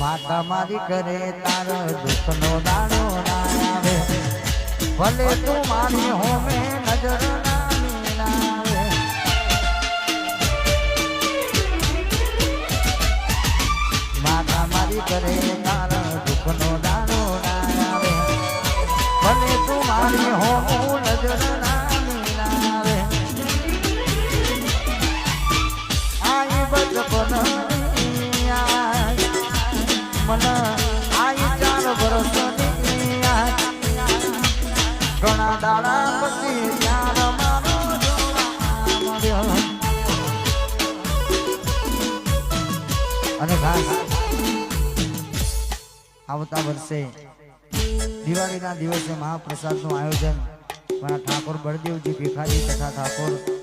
માતા મારી કરે તાર દુઃખ નો દાડો ના આવે. ભલે તું મારી હોમે નજર ના મિલાવે માતા મારી કરે તાર દુઃખ નો દાડો ના આવે. ભલે તું મારી હોમ અને આવતા વર્ષે દિવાળીના દિવસે મહાપ્રસાદનું આયોજન મારા ઠાકોર બળદેવજી ભીખાજી તથા ઠાકોર